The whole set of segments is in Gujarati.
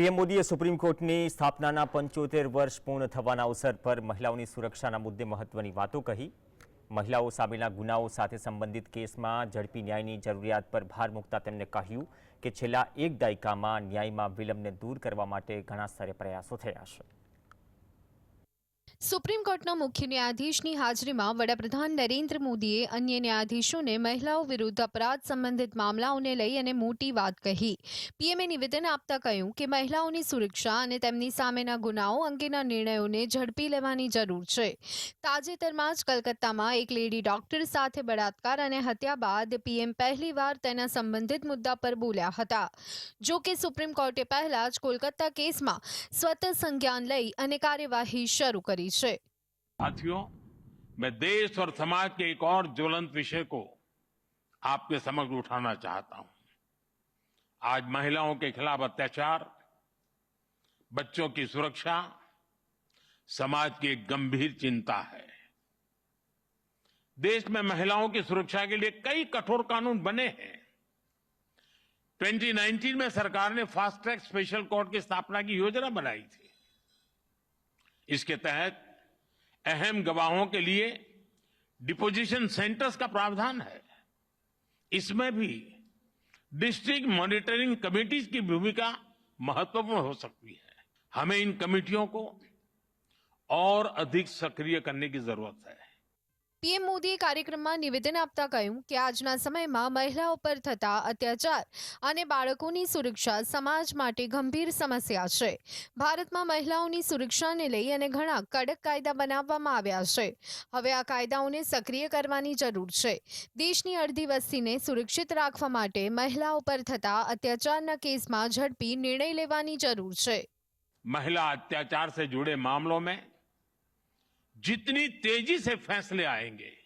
પીએમ મોદીએ સુપ્રીમ કોર્ટની સ્થાપનાના પંચોતેર વર્ષ પૂર્ણ થવાના અવસર પર મહિલાઓની સુરક્ષાના મુદ્દે મહત્વની વાતો કહી. મહિલાઓ સામેના ગુનાઓ સાથે સંબંધિત કેસમાં ઝડપી ન્યાયની જરૂરિયાત પર ભાર મૂકતા તેમણે કહ્યું કે છેલ્લા એક દાયકામાં ન્યાયમાં વિલંબને દૂર કરવા માટે ઘણા સ્તરે પ્રયાસો થયા છે. સુપ્રીમ કોર્ટના મુખ્ય ન્યાયાધીશની હાજરીમાં વડાપ્રધાન નરેન્દ્ર મોદીએ અન્ય ન્યાયાધીશોને મહિલાઓ વિરુદ્ધ અપરાધ સંબંધિત મામલાઓને લઈ અને મોટી વાત કહી. પીએમએ નિવેદન આપતા કહ્યું કે મહિલાઓની સુરક્ષા અને તેમની સામેના ગુનાઓ અંગેના નિર્ણયોને ઝડપી લેવાની જરૂર છે. તાજેતરમાં જ કલકત્તામાં એક લેડી ડોક્ટર સાથે બળાત્કાર અને હત્યા બાદ પીએમ પહેલીવાર તેના સંબંધિત મુદ્દા પર બોલ્યા હતા. જો કે સુપ્રીમ કોર્ટે પહેલા જ કોલકાતા કેસમાં સ્વતઃ સંજ્ઞાન લઈ અને કાર્યવાહી શરૂ કરી છે साथियों, मैं देश और समाज के एक और ज्वलंत विषय को आपके समक्ष उठाना चाहता हूँ। आज महिलाओं के खिलाफ अत्याचार, बच्चों की सुरक्षा, समाज की एक गंभीर चिंता है। देश में महिलाओं की सुरक्षा के लिए कई कठोर कानून बने हैं। 2019 में सरकार ने फास्ट ट्रैक स्पेशल कोर्ट की स्थापना की योजना बनाई थी। इसके तहत अहम गवाहों के लिए डिपोजिशन सेंटर्स का प्रावधान है। इसमें भी डिस्ट्रिक्ट मॉनिटरिंग कमिटीज की भूमिका महत्वपूर्ण हो सकती है। हमें इन कमिटियों को और अधिक सक्रिय करने की ज़रूरत है। પીએમ મોદીએ કાર્યક્રમમાં નિવેદન આપતા કહ્યું કે આજના સમયમાં મહિલાઓ પર થતા અત્યાચાર અને બાળકોની સુરક્ષા સમાજ માટે ગંભીર સમસ્યા છે. ભારતમાં મહિલાઓની સુરક્ષાને લઈ અને ઘણા કડક કાયદા બનાવવામાં આવ્યા છે. હવે આ કાયદાઓને સક્રિય કરવાની જરૂર છે. દેશની અડધી વસ્તીને સુરક્ષિત રાખવા માટે મહિલાઓ પર થતા અત્યાચારના કેસમાં ઝડપી નિર્ણય લેવાની જરૂર છે. મહિલા અત્યાચાર સે મામલો મેં जितनी तेज़ी से फैसले आएँगे,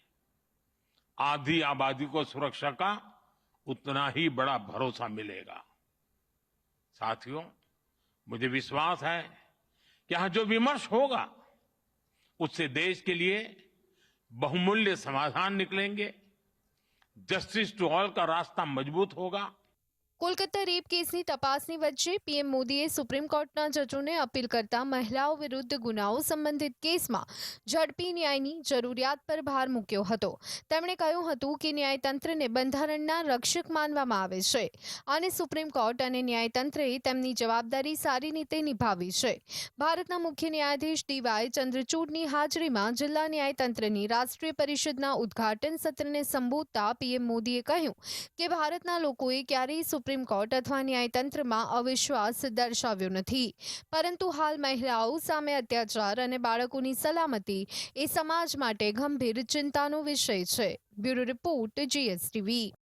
आधी आबादी को सुरक्षा का उतना ही बड़ा भरोसा मिलेगा। साथियों, मुझे विश्वास है कि यहाँ जो विमर्श होगा, उससे देश के लिए बहुमूल्य समाधान निकलेंगे। जस्टिस टू ऑल का रास्ता मज़बूत होगा। કોલકાતા રેપ કેસની તપાસની વચ્ચે પીએમ મોદીએ સુપ્રીમ કોર્ટના જજોને અપીલ કરતા મહિલાઓ વિરુદ્ધ ગુનાઓ સંબંધિત કેસમાં ઝડપી ન્યાયની જરૂરિયાત પર ભાર મૂક્યો હતો. તેમણે કહ્યું હતું કે ન્યાયતંત્રને બંધારણના રક્ષક માનવામાં આવે છે અને સુપ્રીમ કોર્ટ અને ન્યાયતંત્રએ તેમની જવાબદારી સારી રીતે નિભાવી છે. ભારતના મુખ્ય ન્યાયાધીશ ડીવાય ચંદ્રચૂડની હાજરીમાં જિલ્લા ન્યાયતંત્રની રાષ્ટ્રીય પરિષદના ઉદ્ઘાટન સત્રને સંબોધતા પીએમ મોદીએ કહ્યું કે ભારતના લોકોએ ક્યારેય સુપ્રીમ કોર્ટ અથવા ન્યાયતંત્રમાં અવિશ્વાસ દર્શાવ્યો નથી. પરંતુ હાલ મહિલાઓ સામે અત્યાચાર અને બાળકોની સલામતી એ સમાજ માટે ગંભીર ચિંતાનો વિષય છે. Bureau report GSTV.